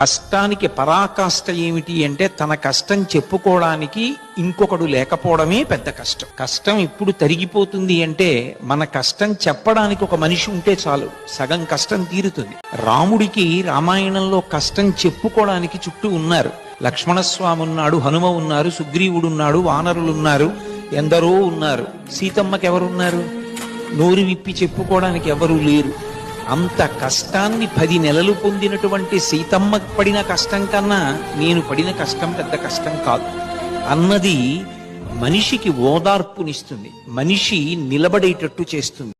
కష్టానికి పరాకాష్ట ఏమిటి అంటే తన కష్టం చెప్పుకోవడానికి ఇంకొకడు లేకపోవడమే పెద్ద కష్టం. కష్టం ఇప్పుడు తరిగిపోతుంది అంటే మన కష్టం చెప్పడానికి ఒక మనిషి ఉంటే చాలు. సగం కష్టం తీరుతుంది. రాముడికి రామాయణంలో కష్టం చెప్పుకోవడానికి చుట్టూ ఉన్నారు. లక్ష్మణస్వామి ఉన్నాడు హనుమ ఉన్నారు సుగ్రీవుడు ఉన్నాడు వానరులు ఉన్నారు ఎందరో ఉన్నారు. సీతమ్మకి ఎవరున్నారు నోరు విప్పి చెప్పుకోవడానికి ఎవరూ లేరు. అంత కష్టాన్ని పది నెలలు పొందినటువంటి సీతమ్మ పడిన కష్టం కన్నా నేను పడిన కష్టం పెద్ద కష్టం కాదు. అన్నది మనిషికి ఓదార్పునిస్తుంది. మనిషి నిలబడేటట్టు చేస్తుంది.